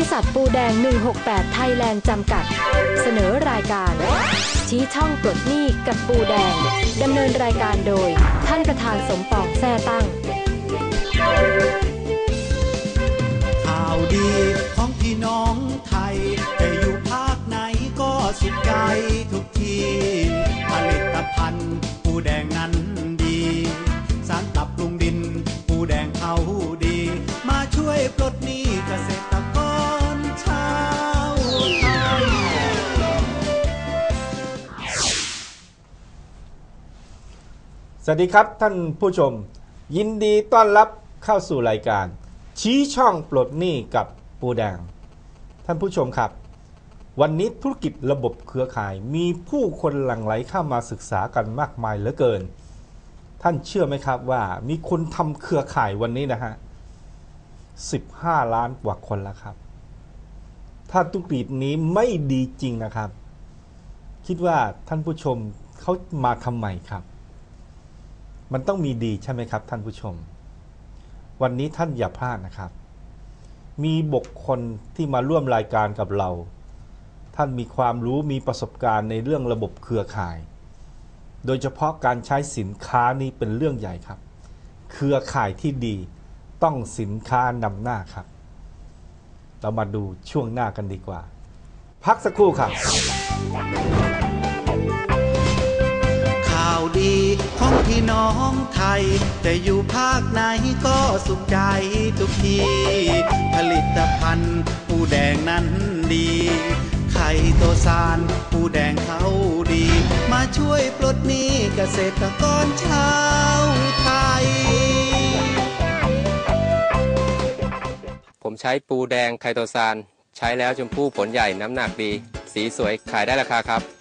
ริษัทปูแดง 168 ไทยแลนด์จำกัด เสนอรายการ ชี้ช่องปลดหนี้กับปูแดง ดำเนินรายการโดย ท่านประธานสมปองแซ่ตั้ง ข่าวดีของพี่น้องไทยจะอยู่ภาคไหนก็สุขใจทุกที ผลิตภัณฑ์ปูแดงนั้น วัสดีครับท่านผู้ชม ยินดีต้อนรับเข้าสู่รายการ ชี้ช่องปลดหนี้กับปูแดง ท่านผู้ชมครับ วันนี้ธุรกิจระบบเครือข่ายมีผู้คนหลั่งไหลเข้ามาศึกษากันมากมายเหลือเกิน ท่านเชื่อไหมครับว่ามีคนทำเครือข่ายวันนี้นะฮะ 15 ล้านกว่าคนแล้วครับ ถ้าธุรกิจนี้ไม่ดีจริงนะครับ คิดว่าท่านผู้ชมเขามาทำไมครับ มันต้องมีดีใช่ไหมครับ ท่านผู้ชม วันนี้ท่านอย่าพลาดนะครับ มีบุคคลที่มาร่วมรายการกับเรา ท่านมีความรู้มีประสบการณ์ในเรื่องระบบเครือข่าย โดยเฉพาะการใช้สินค้านี้เป็นเรื่องใหญ่ครับ เครือข่ายที่ดีต้องสินค้านำหน้าครับ เรามาดูช่วงหน้ากันดีกว่า พักสักครู่ครับาวดีของพี่น้องไทย แต่อยู่ภาคไหนก็สุขใจทุกที ผลิตภัณฑ์ปูแดงนั้นดี ไข่โตซานปูแดงเขาดี มาช่วยปลดหนี้เกษตรกรชาวไทย ผมใช้ปูแดงไคโตซานใช้แล้วชมพู่ผลใหญ่น้ำหนักดี สีสวยขายได้ราคาครับ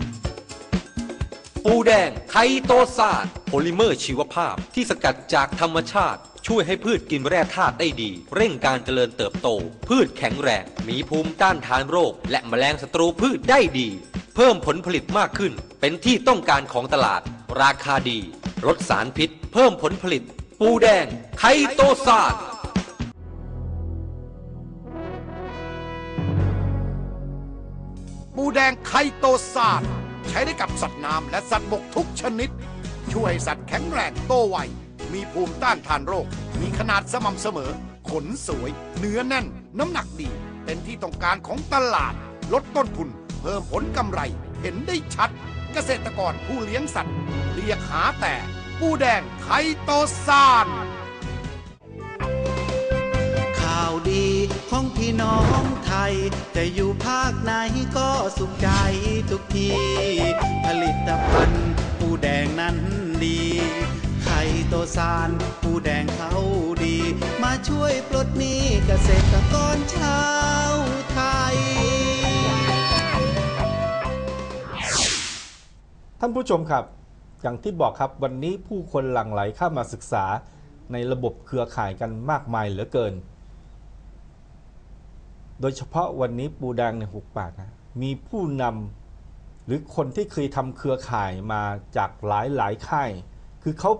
ปูแดงไคโตซานโพลิเมอร์ชีวภาพที่สกัดจากธรรมชาติ ช่วยให้พืชกินแร่ธาตุได้ดี เร่งการเจริญเติบโต พืชแข็งแรง มีภูมิต้านทานโรค และแมลงศัตรูพืชได้ดี เพิ่มผลผลิตมากขึ้น เป็นที่ต้องการของตลาด ราคาดี ลดสารพิษ เพิ่มผลผลิต ปูแดงไคโตซานปูแดงไคโตซาน ใช้ได้กับสัตว์น้ำและสัตว์บกทุกชนิด ช่วยให้สัตว์แข็งแรงโตไว มีภูมิต้านทานโรค มีขนาดสม่ำเสมอ ขนสวย เนื้อแน่น น้ำหนักดี เป็นที่ต้องการของตลาด ลดต้นทุน เพิ่มผลกำไร เห็นได้ชัด เกษตรกรผู้เลี้ยงสัตว์ เรียกหาแต่ ปูแดงไคโตซานข่าวดี ของพี่น้องไทย จะอยู่ภาคไหนก็สุขใจทุกที ผลิตภัณฑ์ปูแดงนั้นดีไข่โตซานปูแดงเขาดี มาช่วยปลดหนี้เกษตรกรชาวไทย ท่านผู้ชมครับ อย่างที่บอกครับวันนี้ผู้คนหลั่งไหลเข้ามาศึกษาในระบบเครือข่ายกันมากมายเหลือเกิน โดยเฉพาะวันนี้ปูแดงในหุกปากนะมีผู้นำหรือคนที่เคยทำเครือข่ายมาจากหลายหลายค่าย คือเขา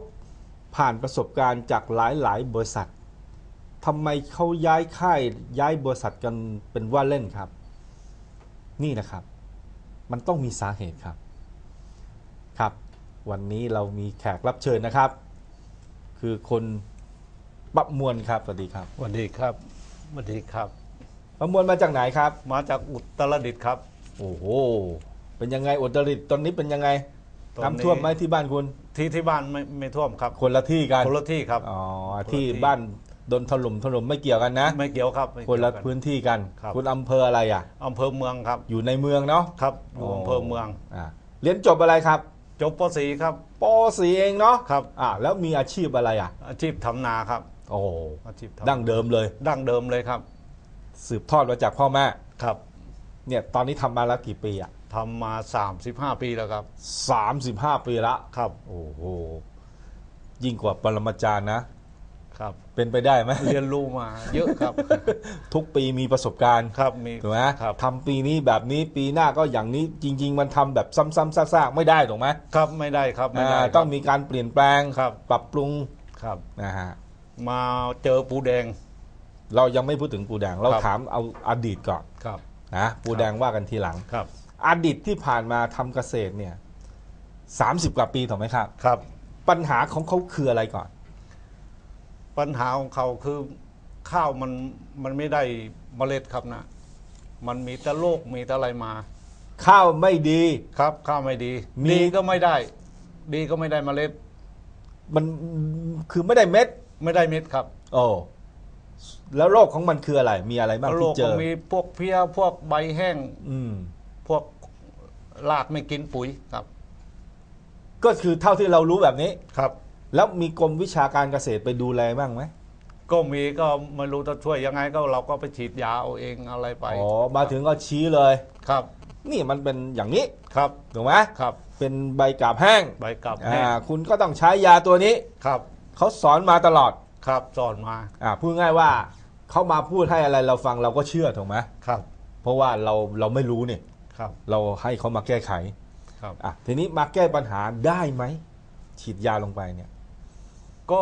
ผ่านประสบการณ์จากหลายหลายบริษัททำไมเขาย้ายค่ายย้ายบริษัทกันเป็นว่าเล่นครับ นี่นะครับ มันต้องมีสาเหตุครับครับ วันนี้เรามีแขกรับเชิญนะครับ คือคนประมวลครับสวัสดีครับสวัสดีครับสวัสดีครับ ประมวลมาจากไหนครับ มาจากอุตรดิตถ์ครับ โอ้โหเป็นยังไงอุตรดิตถ์ตอนนี้เป็นยังไงตอนนี้ น้ำท่วมไหมที่บ้านคุณ ที่ที่บ้านไม่ไม่ท่วมครับคนละที่กันคนละที่ครับ อ๋อคนละที่ที่ บ้านโดนถล่มถล่มไม่เกี่ยวกันนะ ไม่เกี่ยวครับไม่คเกี่ยนวละกันพื้นที่กันครับคุณอำเภออะไรอะ อำเภอเมืองครับ อยู่ในเมืองเนาะครับอยู่อำเภอเมือง อ่าเรียนจบอะไรครับจบปสีครับปสีเองเนาะครับ อ่าแล้วมีอาชีพอะไรอะอาชีพทำนาครับ โอ้อาชีพทำดั้งเดิมเลย ดั้งเดิมเลยครับ สืบทอดมาจากพ่อแม่ครับเนี่ยตอนนี้ทำมาแล้วกี่ปีอะทำมา 35 ปีแล้วครับ สามสิบห้าปีละครับโอ้โหยิ่งกว่าปรมาจารย์นะ ครับ เป็นไปได้ไหม เรียนรู้มาเยอะครับ ทุกปีมีประสบการณ์ครับมีถูกไหมครับทำปีนี้แบบนี้ปีหน้าก็อย่างนี้จริง ๆ มันทำแบบซ้ำๆซากๆไม่ได้ถูกไหมครับไม่ได้ครับไม่ได้อ่าครับ ต้องมีการเปลี่ยนแปลงครับ ปรับปรุงครับ นะฮะมาเจอปูแดง เรายังไม่พูดถึงปูแดง เราครับ ถามเอาอดีตก่อนครับ นะปูแดงว่ากันทีหลัง ครับ อดีตที่ผ่านมาทำเกษตรเนี่ยสามสิบกว่าปีถูกไหมครับ ครับ ปัญหาของเขาคืออะไรก่อน ปัญหาของเขาคือข้าวมันมันไม่ได้เมล็ดครับนะ มันมีแต่โรคมีแต่อะไรมา ข้าวไม่ดี ครับข้าวไม่ดี มี ดีก็ไม่ได้ ดีก็ไม่ได้เมล็ด มันคือไม่ได้เม็ดไม่ได้เม็ดครับ โอ้ แล้วโรคของมันคืออะไร มีอะไรบ้างโรที่คเจก็อมีพวกเพี้ยพวกใบแห้ง อืม พวกรากไม่กินปุ๋ยครับ ก็คือเท่าที่เรารู้แบบนี้ ครับ แล้วมีกรมวิชาการเกษตรไปดูแลบ้างไหมก็มีก็ไม่รู้จะช่วยยังไงก็เราก็ไปฉีดยาเอาเองอะไรไปอ๋อมาถึงก็ชี้เลย ครับนี่มันเป็นอย่างนี้ครับถูกไหมครับ เป็นใบกาบแห้งใบกับแห้งอ่าคุณก็ต้องใช้ยาตัวนี้ ครับเขาสอนมาตลอดครับสอนมา อ่าพูดง่ายว่า เขามาพูดให้อะไรเราฟังเราก็เชื่อถูกไหมครับ เพราะว่าเราเราไม่รู้เนี่ยครับ เราให้เขามาแก้ไขครับอะทีนี้มาแก้ปัญหาได้ไหมฉีดยาลงไปเนี่ย ก็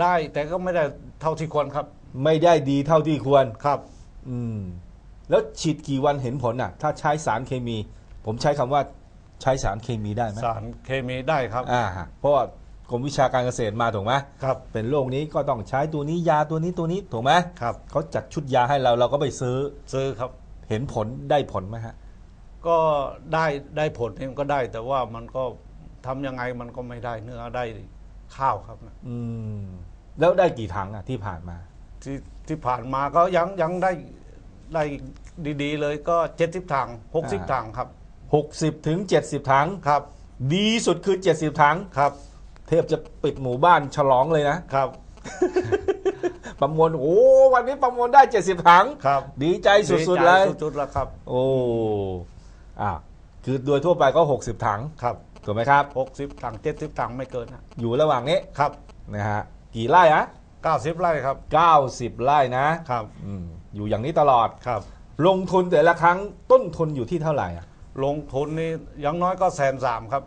ได้แต่ก็ไม่ได้เท่าที่ควรครับ ไม่ได้ดีเท่าที่ควรครับ อืม แล้วฉีดกี่วันเห็นผลอะ ถ้าใช้สารเคมี ผมใช้คำว่าใช้สารเคมีได้ไหมสารเคมีได้ครับ อ่าฮะเพราะว่า กรมวิชาการเกษตรมาถูกไหมครับ เป็นโรคนี้ก็ต้องใช้ตัวนี้ยาตัวนี้ตัวนี้ถูกไหมครับ เขาจัดชุดยาให้เราเราก็ไปซื้อ ซื้อครับ เห็นผลได้ผลไหมฮะ ก็ได้ได้ผลเองก็ได้ แต่ว่ามันก็ทำยังไงมันก็ไม่ได้เนื้อได้ข้าวครับนะอืม แล้วได้กี่ถังอะที่ผ่านมา ที่ที่ผ่านมาก็ยังยังได้ได้ดีๆเลยก็เจ็ดสิบถังหกสิบอ่า ถังครับ 60ถึง70 ถัง ครับ ดีสุดคือ 70 ถัง ครับ เทพจะปิดหมู่บ้านฉลองเลยนะครับ ประมวลโอ้วันนี้ประมวลได้70ถังครับดีใจสุดๆเลยสุดๆแล้วครับ โอ้อ่าคือโดยทั่วไปก็ 60 ถังครับถูกไหมครับหกสิบถังเจ็ดสิบถังไม่เกินนะอยู่ระหว่างนี้ครับนะฮะกี่ไร่อะเก้าสิบไร่ครับ 90 ไร่นะครับอืมอยู่อย่างนี้ตลอดครับ ลงทุนแต่ละครั้งต้นทุนอยู่ที่เท่าไหร่อะลงทุนนี่อยังน้อยก็แสนสามครับ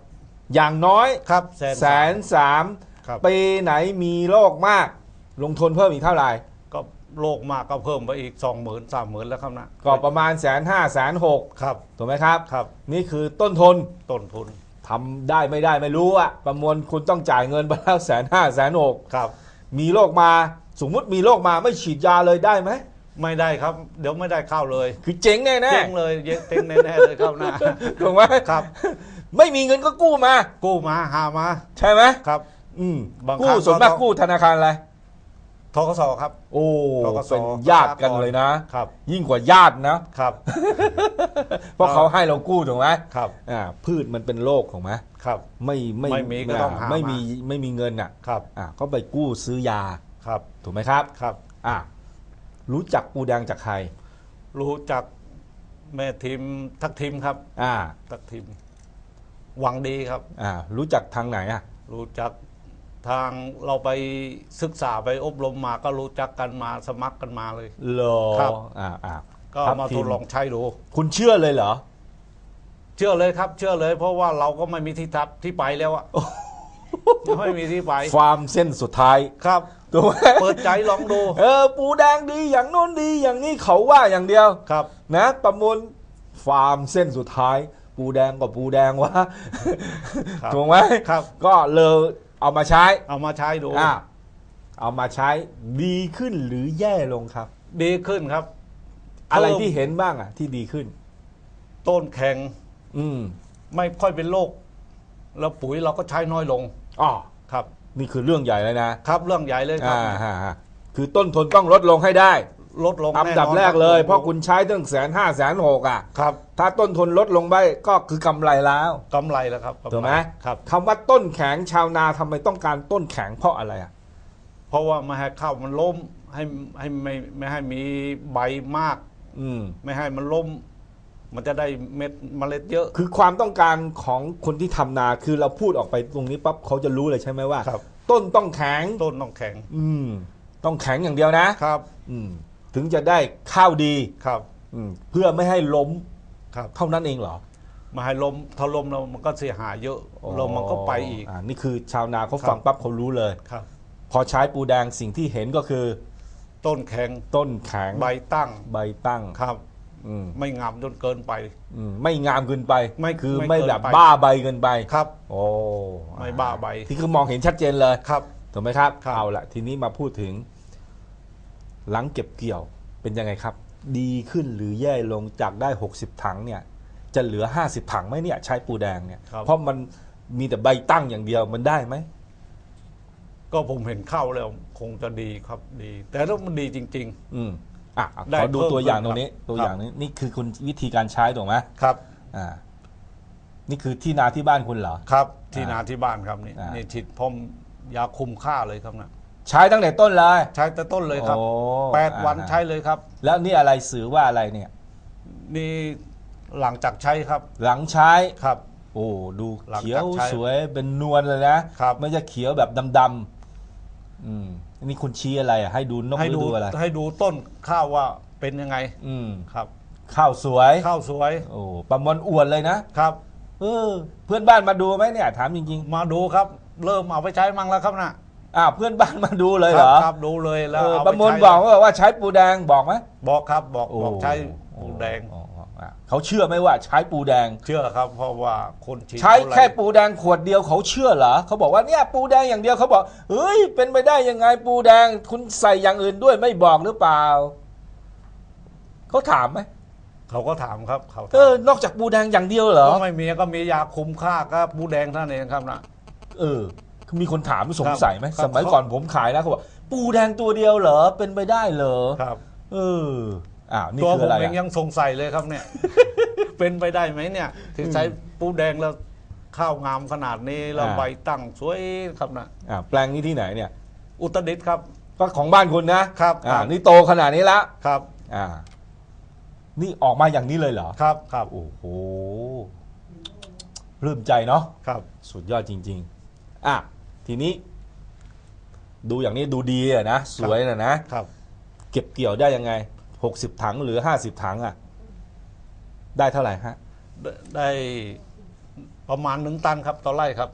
อย่างน้อยครับแสนแสนสามครับ ปีไหนมีโรคมาก ลงทุนเพิ่มอีกเท่าไหร่ ก็โลกมากก็เพิ่มไปอีกสองหมื่นสามหมื่นแล้วครับนะก็ประมาณแสนห้าแสนหกครับถูกไหมครับ ครับนี่คือต้นทุนต้นทุนทำได้ไม่ได้ไม่รู้อะประมวลคุณต้องจ่ายเงินไปแล้วแสนห้าแสนหกครับ มีโรคมาสมมุติมีโรคมาไม่ฉีดยาเลยได้ไหมไม่ได้ครับ เดี๋ยวไม่ได้ข้าวเลยคือเจ๊งแน่แน่เจ๊งเลยเจ๊งเจ๊งแน่ๆเลยครับนะ ถูกไหมครับ ไม่มีเงินก็กู้มา กู้มาหามาใช่ไหมครับ อืมบางครั้กู้งส่วนมากก็ต้องกู้ธนาคารอะไร ทกสครับ โอ้ธกสเป็นญาติกันเลยนะ ครับ ยิ่งกว่าญาตินะ ครับ เพราะเขาให้เรากู้ถูกไหมครับ อ่าพืชมันเป็นโรคถูกไหมครับ ไม่ไม่ไม่มีก็ต้องหาไม่มามีไม่มีเงินอะครับ อ่าก็ไปกู้ซื้อยาครับ ถูกไหมครับ ครับ อ่ารู้จักปูแดงจากใคร รู้จักแม่ทีมทักทีมครับ อ่า ทักทีม หวังดีครับ อ่ารู้จักทางไหนอะรู้จักทางเราไปศึกษาไปอบรมมาก็รู้จักกันมาสมัครกันมาเลย เหรอครับ อ่าอ่าก็ครับมาทีทมดลองใช้ดู คุณเชื่อเลยเหรอ เชื่อเลยครับ เชื่อเลย เพราะว่าเราก็ไม่มีที่ทับที่ไปแล้วอะไม่มีที่ไปฟาร์มเส้นสุดท้ายครับ ถูกไหมเปิดใจลองดู เออ ปูแดงดีอย่างโน้นดีอย่างนี้เขาว่าอย่างเดียว ครับ นะประมูลฟาร์มเส้นสุดท้าย ปูแดงกับปูแดงวะครับถูกไหมครับ ก็เลยเอามาใช้ เอามาใช้ดูอะเอามาใช้ดีขึ้นหรือแย่ลงครับ ดีขึ้นครับ อะไรพิ่มที่เห็นบ้างอะ ที่ดีขึ้น ต้นแข็ง อืม ไม่ค่อยเป็นโรคแล้วปุ๋ยเราก็ใช้น้อยลงอ๋อครับ นี่คือเรื่องใหญ่เลยนะครับ เรื่องใหญ่เลยครับอ่าฮะฮะคือต้นทุนต้องลดลงให้ได้ ลดลงอันดับน่นนแรกเลยคบเพราะคุณใช้ตั้งแสนห้าแสนหกอะครับถ้าต้นทุนลดลงไปก็คือกำไรแล้วกำไรแล้วครับถูกไหมครับคำว่าต้นแข็งชาวนาทำไมต้องการต้นแข็งเพราะอะไรอะเพราะว่าไม่ให้ข้าวมันล้มให้ให้ไม่ไม่ให้มีใบมาก อืมไม่ให้มันล้มมันจะได้เม็ดเมล็ดเยอะ คือความต้องการของคนที่ทำนาคือเราพูดออกไปตรงนี้ปั๊บเขาจะรู้เลยใช่ไหมว่าครับต้นต้องแข็งต้นต้องแข็ง อืมต้องแข็งอย่างเดียวนะครับ อืม ถึงจะได้ข้าวดีครับ อืมเพื่อไม่ให้ล้มครับ เท่านั้นเองเหรอ มาให้ล้มถ้าล้มแล้วมันก็เสียหายเยอะลมมันก็ไปอีกนี่คือชาวนาเขาครับฟังปั๊บเขารู้เลย ครับ พอใช้ปูแดงสิ่งที่เห็นก็คือต้นแข็งต้นแข็งใบตั้งใบตั้งครับ อืมไม่งามจนเกินไป อืมไม่งามเกินไปไม่คือไม่ไม่เกินแบบไป บ้าใบเกินไปครับ โอ้ไม่บ้าใบ ที่คือมองเห็นชัดเจนเลยครับ ถูกไหมครับครับ เอาละทีนี้มาพูดถึง หลังเก็บเกี่ยวเป็นยังไงครับ ดีขึ้นหรือแย่ลงจากได้ 60 ถังเนี่ยจะเหลือ 50 ถังไหมเนี่ยใช้ปูแดงเนี่ยเพราะมันมีแต่ใบตั้งอย่างเดียวมันได้ไหม ก็ผมเห็นเข้าแล้วคงจะดีครับดี แต่ถ้ามันดีจริง อืมอะได้ขอดูเพิ่มตัวอย่างขึ้นตรงนี้ ครับ ตัวอย่างนี้นี่คือคุณวิธีการใช้ถูกไหมๆ ครับ อ่า นี่คือที่นาที่บ้านคุณเหรอ ครับที่อ่านาที่บ้านครับนี่อ่านี่ นี่ฉีดพ่มยาคุมค่าเลยครับนะ ใช้ตั้งแต่ต้นเลยใช้แต่ต้นเลยครับโอ้แปดวันอ่าใช้เลยครับ แล้วนี่อะไรสื่อว่าอะไรเนี่ย นี่หลังจากใช้ครับหลังใช้ ครับ โอ้ดูหลังจากเขียวใช้สวยเป็นนวลเลยนะครับ ไม่ใช่เขียวแบบดำๆอืมอันนี้คุณชี้อะไรอะให้ดูนกให้หรือดูดูอะไร ให้ดูต้นข้าวว่าเป็นยังไงอืมครับ ข้าวสวย ข้าวสวยโอ้ประมวลอวดเลยนะครับ เออเพื่อนบ้านมาดูไหมเนี่ย ถามจริงมาดูครับ เริ่มเอาไปใช้มั่งแล้วครับนะๆ อ่าเพื่อนบ้านมาดูเลยเหรอครับดูเลยแล้วเออเอาประมวลใช้บอกว่าว่าใช้ปูแดงบอกไหมบอกครับบอกโอ้บอกใช้ปูแดง อ๋ออะเขาเชื่อไหมว่าใช้ปูแดง เชื่อครับ เพราะว่าคนฉีดใช้เท่าไหร่แค่ปูแดงขวดเดียวเขาเชื่อเหรอเขาบอกว่าเนี่ยปูแดงอย่างเดียวเขาบอกเฮ้ยเป็นไปได้ยังไงปูแดง คุณใส่อย่างอื่นด้วยไม่บอกหรือเปล่าเขาถามไหมเขาก็ถามครับเขาเออนอกจากปูแดงอย่างเดียวเหรอก็ไม่มีก็มียาคุมค่าก็ปูแดงเท่านั้นเองครับนะเออ มีคนถามสงสัยไหมครับ สมัยก่อนผมขายนะเขาบอกปูแดงตัวเดียวเหรอเป็นไปได้เหรอครับ เอออ้าวนี่ตัวคือผมอะไรเองอะยังสงสัยเลยครับเนี่ย เป็นไปได้ไหมเนี่ยที่ใช้ปูแดงแล้วข้าวงามขนาดนี้แล้วใบตั้งสวยครับนะอ่าแปลงนี้ที่ไหนเนี่ย อุตรดิตถ์ครับ ก็ของบ้านคุณนะครับอ่าครับ นี่โตขนาดนี้ละครับ อ่า นี่ออกมาอย่างนี้เลยเหรอครับครับโอ้โหปลื้มใจเนาะ ครับ สุดยอดจริง ๆ อะ ทีนี้ ดูอย่างนี้ดูดีอะนะ สวยนะนะ ครับ เก็บเกี่ยวได้ยังไงหกสิบถังหรือห้าสิบถังอะ ได้เท่าไหร่ฮะ ได้ได้ประมาณหนึ่งตันครับต่อไร่ครับ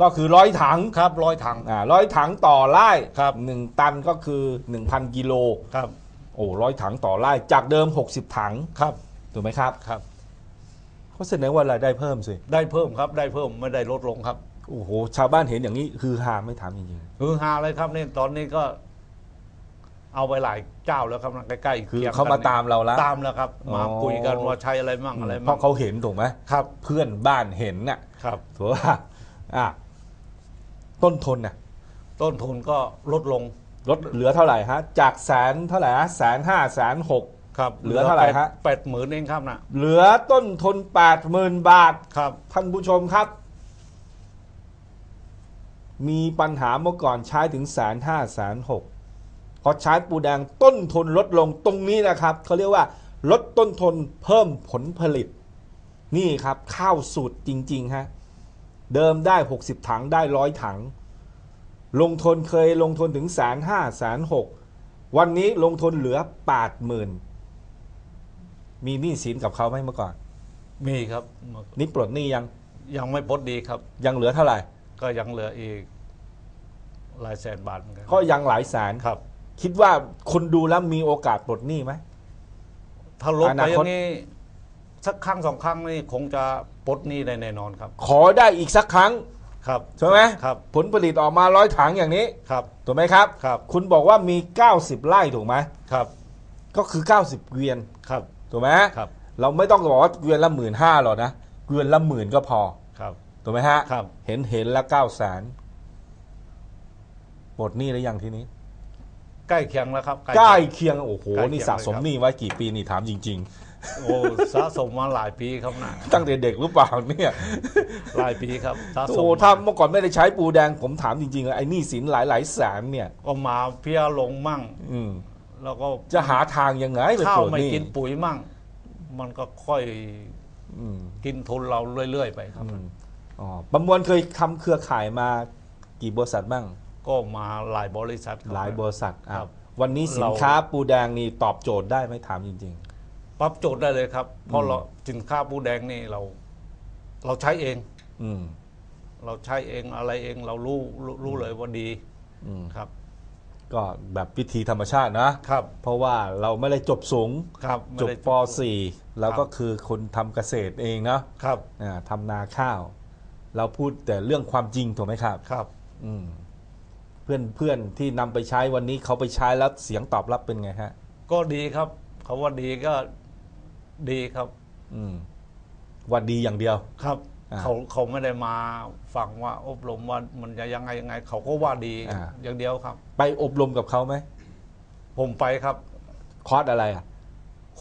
ก็คือร้อยถังครับร้อยถัง อ่าร้อยถังต่อไร่ครับ หนึ่งตันก็คือหนึ่งพันกิโล ครับ โอ้ร้อยถังต่อไร่จากเดิมหกสิบถังครับ ถูกไหมครับ ครับ เขาแสดงว่ารายได้เพิ่มสิ ได้เพิ่มครับ ได้เพิ่มไม่ได้ลดลงครับ โอ้โห ชาวบ้านเห็นอย่างนี้คือหาไม่ถามจริงฮือฮาเลยครับนี่ตอนนี้ก็ เอาไปหลายเจ้าแล้วครับนะใกล้ๆๆคือคียงเขามากันนี่ตามเราแล้วตามแล้วครับ มาอ๋อคุยกันว่าใช้อะไรมั่งอะไรเพมั่งราะเขาเห็นถูกไหมครับเพื่อนบ้านเห็นน่ะครับถูกว่าอะต้นทุนน่ะต้นทุนก็ลดลงลดเหลือเท่าไหร่ฮะ จากแสนเท่าไหร่ฮะแสนห้าแสนหก ครับเหลือเท่าไหร่ฮะ แปดหมื่นเองครับนะเหลือต้นทุนแปดหมื่นบาท ครับ ท่านผู้ชมครับ มีปัญหาเมื่อก่อนใช้ถึงแสนห้าแสนหกพอใช้ปูแดงต้นทุนลดลงตรงนี้นะครับเขาเรียกว่า ลดต้นทุนเพิ่มผลผลิต นี่ครับข้าวสูตรจริงๆฮะเดิมได้ 60 ถังได้ร้อยถัง ลงทุนเคยลงทุนถึงแสนห้าแสนหกวันนี้ลงทุนเหลือแปดหมื่นมีหนี้สินกับเขาไหมเมื่อก่อน มีครับ นี่ปลดหนี้ยังยังไม่พ้นดีครับ ยังเหลือเท่าไหร่ ก็ยังเหลืออีกหลายแสนบาทเหมือนกันก็ยังหลายแสนครับ คิดว่าคนดูแล้วมีโอกาสปลดหนี้ไหม ถ้าลดอไปนาอคตย่างนี้สักครั้งสองครั้งนี่คงจะปลดหนี้ได้แน่นอนครับ ขอได้อีกสักครั้ง ครับ ใช่ไหมครับ ผลผลิตออกมาร้อยถังอย่างนี้ ครับ ถูกไหมครับ ครับ คุณบอกว่ามี 90 ไร่ถูกไหมครับก็คือ 90 เกวียน ครับ ถูกไหมครับ เราไม่ต้องบอกว่าเกวียนละหมื่นห้าหรอกนะ เกวียนละหมื่นก็พอ ครับ ถูกไหมฮะครับ เห็นเห็นแล้วเก้าแสนปลดหนี้หรือยังทีนี้ ใกล้เคียงแล้วครับใกล้เคียงเคียงโอ้โหใกล้เคียงนี่สะสมเลยครับหนี้ไว้กี่ปีนี่ถามจริงโอ้สะสมมาหลายปีครับนะๆตั้งแต่เด็กหรือเปล่าเนี่ยหลายปีครับสะสมโอ้ถ้าเมื่อก่อนไม่ได้ใช้ปูแดงผมถามจริงๆไอ้หนี้สินหลายหลายๆแสนเนี่ยก็มาเพียลงมั่ง อืมแล้วก็จะหาทางยังไงไปข้าวปลดไม่หนี้กินปุ๋ยมั่ง มันก็ค่อยอืมกินทุนเราเรื่อยๆไปครับ อืมอ๋อประมวลเคยทำเครือข่ายมากี่บริษัทบ้าง ก็มาหลายบริษัทคบ หลายบริษัทอะครับ วันนี้สินเราค้าปูแดงนี่ตอบโจทย์ได้ไหมถามจริง ปรับโจทย์ได้เลยครับ เพราะอืมเราสินค้าปูแดงนี่เรา เราใช้เอง ๆ อืม เราใช้เองอะไรเองเรารู้รู้รู้เลยว่าดีอืม ครับ ก็แบบวิธีธรรมชาตินะ ครับเพราะว่าเราไม่ได้จบสูง ครับไม่จบได้ป .4 เราก็คือคนทำเกษตรเองนะครับ อ่าทำนาข้าว เราพูดแต่เรื่องความจริงถูกไหมครับ ครับ อืมเพื่อนเพื่อนที่นำไปใช้วันนี้เขาไปใช้แล้วเสียงตอบรับเป็นไงฮะ ก็ดีครับเขาว่าดีก็ดีครับ อืมว่าดีอย่างเดียว ครับ อ่าเขาเขาไม่ได้มาฟังว่าอบรมว่ามันจะยังไงยังไง เขาก็ว่าดีอ่า อย่างเดียวครับ ไปอบรมกับเขาไหมผมไปครับ คอร์สอะไรอะ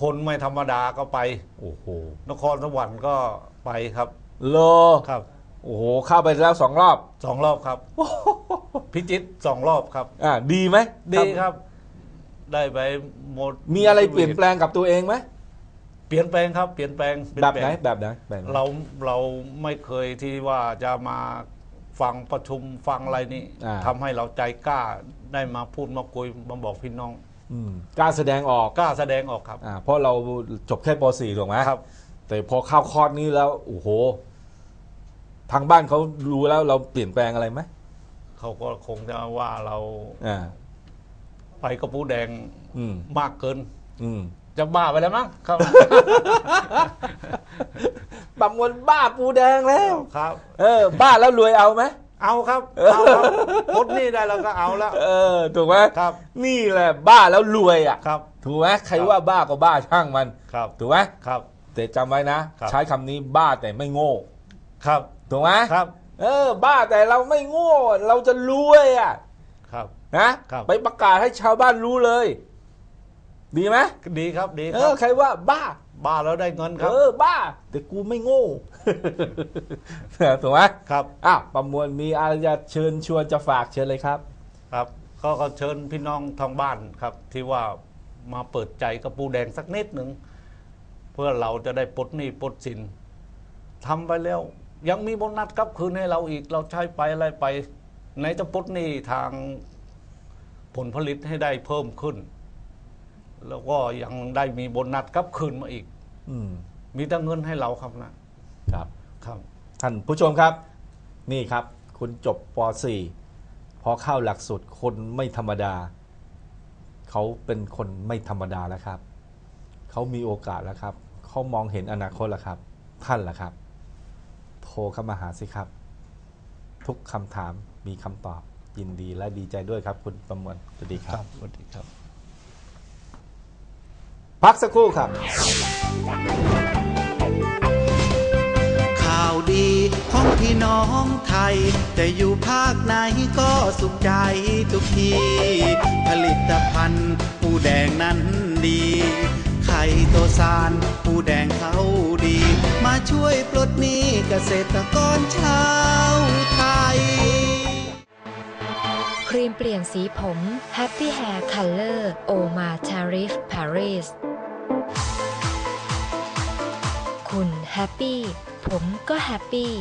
คนไม่ธรรมดาก็ไป โอ้โหนครสวรรค์ก็ไปครับ โล ครับ โอ้โหเข้าไปแล้วสองรอบสองรอบครับ พิจิตรสองรอบครับอ่าดีไหมดีครับ ได้ไปหมดมีอะไรเปลี่ยนแปลงกับตัวเองไหมเปลี่ยนแปลงครับเปลี่ยนแปลงเปลี่ยแบนบปลไหนงแบบไหนแบบไหนเราเราไม่เคยที่ว่าจะมาฟังประชุมฟังอะไรนี่อ่าทำให้เราใจกล้าได้มาพูดมาคุยมาบอกพี่น้องอืมกล้ารแสดงออกกล้าแสดงออกครับอ่าเพราะเราจบแค่ป .4 ถูกไหมครับ แต่พอเข้าคอร์สนี้แล้วโอ้โห ทางบ้านเขารู้แล้วเราเปลี่ยนแปลงอะไรไหมเขาก็คงจะว่าเราอ่าไปกระปูแดงอืมมากเกิน อืมจะบ้าไปแล้วมั้งครับบำมวนบ้าปูแดงแล้ว ครับ เออ บ้าแล้วรวยเอาไหม เอาครับเอาครับพ้นหนี่ได้แล้วก็เอาแล้ว เออ ถูกไหมครับ นี่แหละบ้าแล้วรวยอะ ครับ ถูกไหมใครครับว่าบ้าก็บ้าช่างมัน ครับ ถูกไหมครับ แต่จำไว้นะ ครับ ใช้คำนี้บ้าแต่ไม่โง่ ครับ ถูกไหมครับ เออ บ้าแต่เราไม่โง่เราจะรวยอะครับ นะครับไปประกาศให้ชาวบ้านรู้เลย ดีไหมดีครับดีเอครัอบใครว่าบ้า บ้าแล้วได้เงินครับ เออ บ้า แต่กูไม่โง่ถูกไหมครับอ้าวประมวลมีอะไรจะเชิญชวนจะฝากเชิญเลยครับ ครับก็ก็เชิญพี่น้องทางบ้านครับ ที่ว่ามาเปิดใจกับปูแดงสักนิดหนึ่งเพื่อเราจะได้ปลดหนี้ปลดสินทำไปแล้ว ยังมีโบนัสกลับคืนให้เราอีกเราใช้ไปอะไรไปไหนจะปลดหนี้ทางผลผลิตให้ได้เพิ่มขึ้น แล้วก็ยังได้มีโบนัสกลับคืนมาอีก อืมมีแต่เงินให้เราครับนะครับ ครับ ท่านผู้ชมครับ นี่ครับ คุณจบป .4 พอเข้าหลักสูตรคนไม่ธรรมดา เขาเป็นคนไม่ธรรมดาแล้วครับ เขามีโอกาสแล้วครับ เขามองเห็นอนาคตแล้วครับ ท่านล่ะครับโทร เข้ามาหาสิครับ ทุกคำถามมีคำตอบ ยินดีและดีใจด้วยครับ คุณประมวลสวัสดีครับสวัสดีครับ พักสักครู่ครับ ข่าวดีของพี่น้องไทย จะอยู่ภาคไหนก็สุขใจทุกที ผลิตภัณฑ์ปูแดงนั้นดี ไข่โตซานปูแดงเขาดีมา ช่วยปลดหนี้เกษตรกรชาวไทย ครีมเปลี่ยนสีผม Happy Hair Color Oma Tarif Paris คุณแฮปปี้ ผมก็แฮปปี้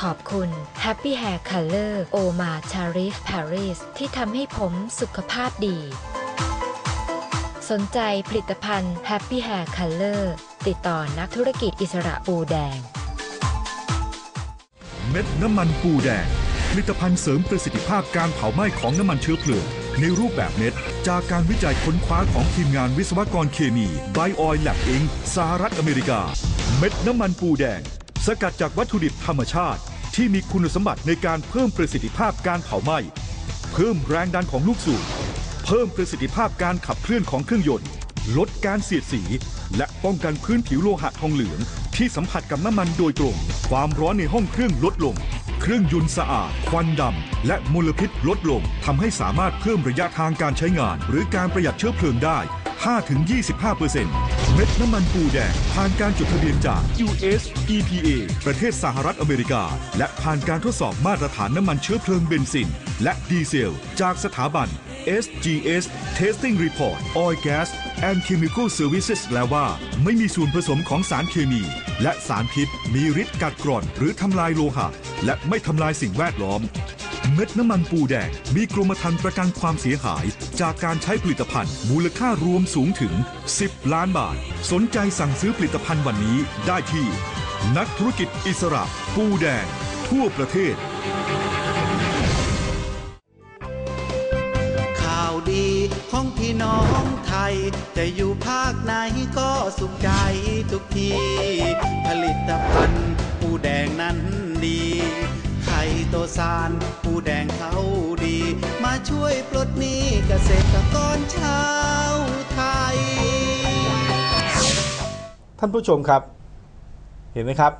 ขอบคุณ Happy Hair Color Oma Tarif Paris ที่ทำให้ผมสุขภาพดี สนใจผลิตภัณฑ์ Happy Hair Color ติดต่อนักธุรกิจอิสระปูแดง เม็ดน้ำมันปูแดง ผลิตภัณฑ์เสริมประสิทธิภาพการเผาไหม้ของน้ำมันเชื้อเพลิงในรูปแบบเม็ด จากการวิจัยค้นคว้าของทีมงานวิศวกรเคมีไบออยแลบอิงสหรัฐอเมริกา เม็ดน้ำมันปูแดง สกัดจากวัตถุดิบธรรมชาติ ที่มีคุณสมบัติในการเพิ่มประสิทธิภาพการเผาไหม้เพิ่มแรงดันของลูกสูบเพิ่มประสิทธิภาพการขับเคลื่อนของเครื่องยนต์ ลดการเสียดสี และป้องกันพื้นผิวโลหะทองเหลือง ที่สัมผัสกับน้ำมันโดยตรง ความร้อนในห้องเครื่องลดลง เครื่องยนต์สะอาด ควันดำ และมลพิษลดลงทำให้สามารถเพิ่มระยะทางการใช้งาน หรือการประหยัดเชื้อเพลิงได้ 5-25%เม็ดน้ำมันปูแดง ผ่านการจดทะเบียนจาก US EPA ประเทศสหรัฐอเมริกา และผ่านการทดสอบมาตรฐานน้ำมันเชื้อเพลิงเบนซิน และดีเซล จากสถาบัน SGS Testing Report Oil Gas and Chemical Services แล้วว่า ไม่มีส่วนผสมของสารเคมี และสารพิษ มีฤทธิ์กัดกร่อน หรือทำลายโลหะ และไม่ทำลายสิ่งแวดล้อม เม็ดน้ำมันปูแดง มีกรมธรรม์ประกันความเสียหาย จากการใช้ผลิตภัณฑ์ มูลค่ารวมสูงถึง 10 ล้านบาท สนใจสั่งซื้อผลิตภัณฑ์วันนี้ได้ที่ นักธุรกิจอิสระ ปูแดง ทั่วประเทศ จะอยู่ภาคไหนก็สุขใจทุกที ผลิตภัณฑ์ปูแดงนั้นดี ไข่โตซานปูแดงเขาดี มาช่วยปลดหนี้เกษตรกรชาวไทย ท่านผู้ชมครับ เห็นไหมครับ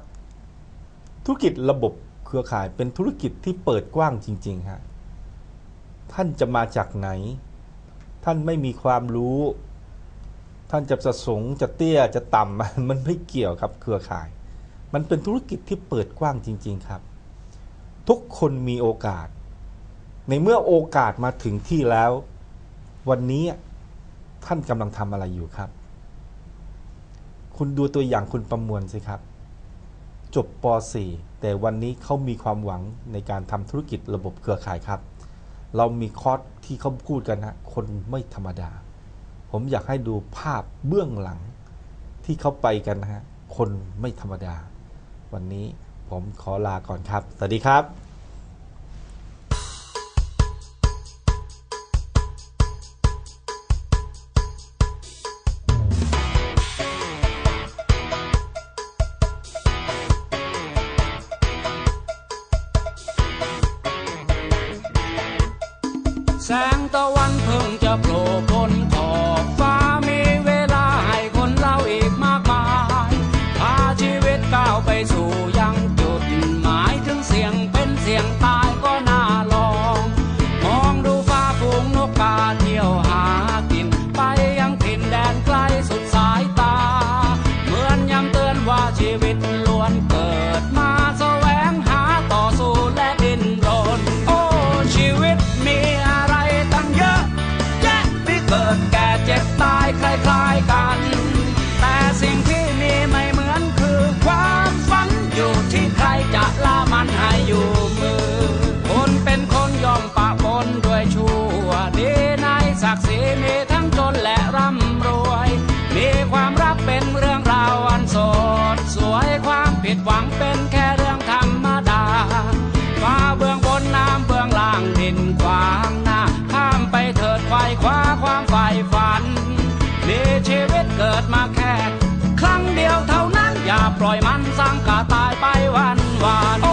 ธุรกิจระบบเครือข่ายเป็นธุรกิจที่เปิดกว้างจริง ๆ ฮะ ท่านจะมาจากไหน ท่านไม่มีความรู้ ท่านจะจะสงจะเตี้ยจะต่ำมันไม่เกี่ยวครับเครือข่าย มันเป็นธุรกิจที่เปิดกว้างจริง ๆครับ ทุกคนมีโอกาส ในเมื่อโอกาสมาถึงที่แล้ว วันนี้ท่านกำลังทำอะไรอยู่ครับ คุณดูตัวอย่างคุณประมวลสิครับ จบป .4 แต่วันนี้เขามีความหวังในการทำธุรกิจระบบเครือข่ายครับ เรามีคอร์ส ที่เขาพูดกันนะคนไม่ธรรมดา ผมอยากให้ดูภาพเบื้องหลังที่เขาไปกันนะฮะคนไม่ธรรมดา วันนี้ผมขอลาก่อนครับ สวัสดีครับ กิดแก่เจ็บตายคล้ายๆกัน แต่สิ่งที่มีไม่เหมือนคือความฝันอยู่ที่ใครจะล่ามันให้อยู่มือ คนเป็นคนยอมปะปนด้วยชั่วดีในศักดิ์ศรีมีทั้งจนและร่ำรวย มีความรักเป็นเรื่องราวอันสดสวยความผิดหวังเป็น มาแค่ ครั้งเดียวเท่านั้น อย่าปล่อยมันสร้างกาตายไปวันวาน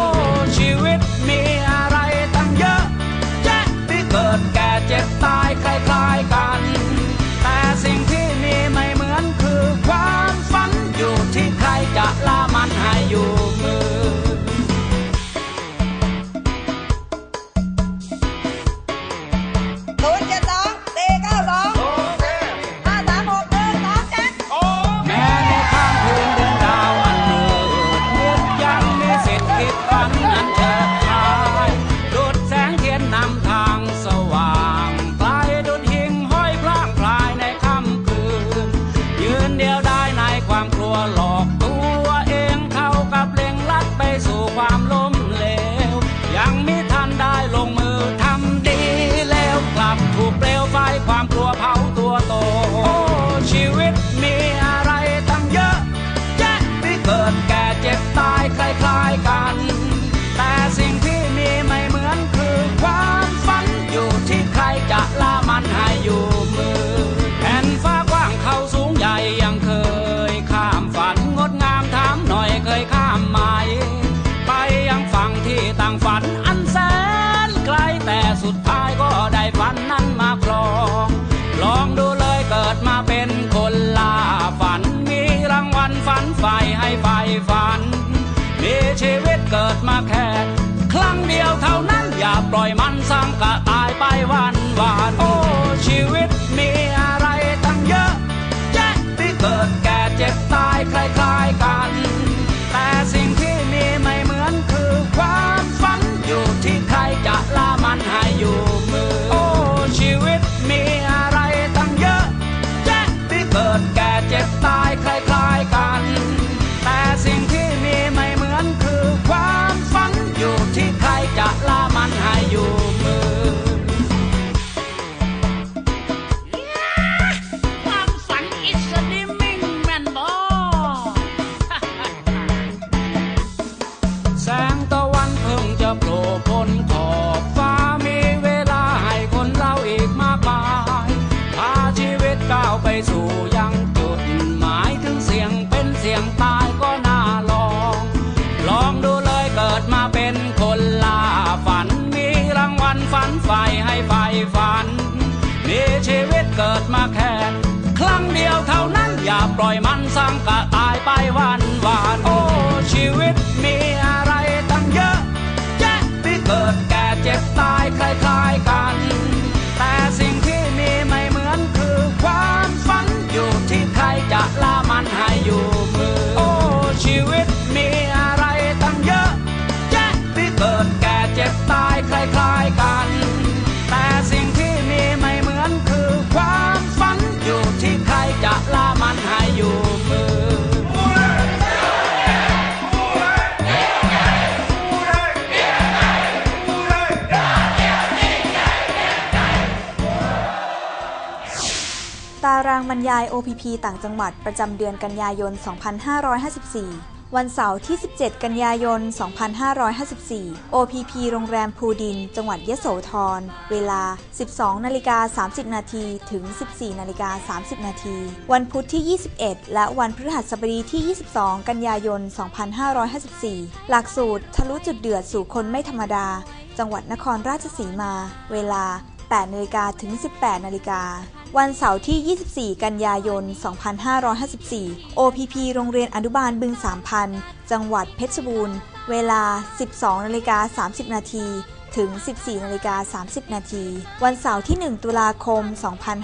เกิดมาแค่ครั้งเดียวเท่านั้นอย่าปล่อยมันซ้ำกะตายไปวันวาน บรรยาย OPP ต่างจังหวัดประจำเดือนกันยายน 2554 วันเสาร์ที่ 17 กันยายน 2554 OPP โรงแรมภูดิน จังหวัดยะโสธร เวลา 12นาฬิกา30 นาทีถึง 14นาฬิกา30 นาที วันพุธที่ 21 และวันพฤหัสบดีที่ 22 กันยายน 2554 หลักสูตรทะลุจุดเดือดสู่คนไม่ธรรมดา จังหวัดนครราชสีมา เวลา8นาฬิกาถึง 18นาฬิกา วันเสาร์ที่ 24 กันยายน 2554 OPP โรงเรียนอนุบาลบึงสามพันจังหวัดเพชรบูรณ์ เวลา 12นาฬิกา30 นาทีถึง 14นาฬิกา30 นาที วันเสาร์ที่ 1 ตุลาคม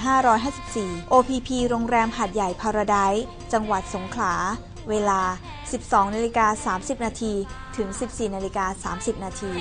2554 OPP โรงแรมหาดใหญ่พาราไดซ์จังหวัดสงขลา เวลา 12นาฬิกา30 นาที ถึง 14นาฬิกา30 นาที